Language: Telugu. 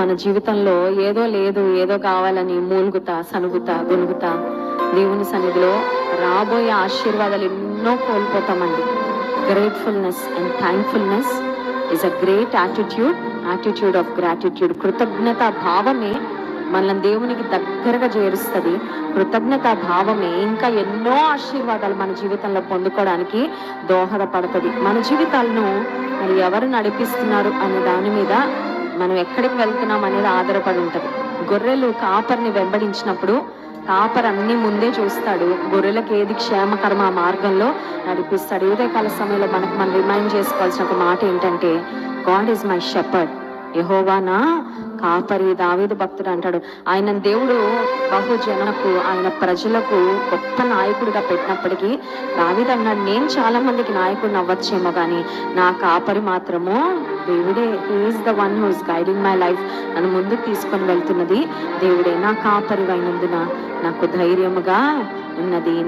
మన జీవితంలో ఏదో లేదు ఏదో కావాలని మూలుగుతా సనుగుతా గొనుగుతా దేవుని సన్నిధిలో రాబోయే ఆశీర్వాదాలు ఎన్నో కోల్పోతామండి. Gratefulness and thankfulness is a great attitude attitude of gratitude కృతజ్ఞత భావమే మనల్ని దేవునికి దగ్గరగా చేరుస్తుంది. కృతజ్ఞత భావమే ఇంకా ఎన్నో ఆశీర్వాదాలు మన జీవితంలో పొందుకోవడానికి దోహదపడుతుంది. మన జీవితాలను మరి ఎవరు నడిపిస్తున్నారు అనే దాని మీద మనం ఎక్కడికి వెళ్తున్నాం అనేది ఆధారపడి ఉంటుంది. గొర్రెలు కాపర్ని వెంబడించినప్పుడు కాపర్ అన్ని ముందే చూస్తాడు. గొర్రెలకు ఏది క్షేమకరమ ఆ మార్గంలో నడిపిస్తాడు. ఉదయకాల సమయంలో మనకు మనం రిమైండ్ చేసుకోవాల్సిన ఒక మాట ఏంటంటే గాడ్ ఈజ్ మై షెపర్డ్ యహోవానా కాపరి. దావీదు భక్తుడు అంటాడు. ఆయన దేవుడు బహుజనకు ఆయన ప్రజలకు గొప్ప నాయకుడిగా పెట్టినప్పటికీ దావీదు అన్నాడు నేను చాలా మందికి నాయకుడిని అవ్వచ్చేమో కానీ నా కాపరి మాత్రము దేవుడే is the one who's guiding my life నన్ను ముందుకు తీసుకొని వెళ్తున్నది దేవుడే. నా కాపరి అయినందున నాకు ధైర్యముగా ఉన్నది.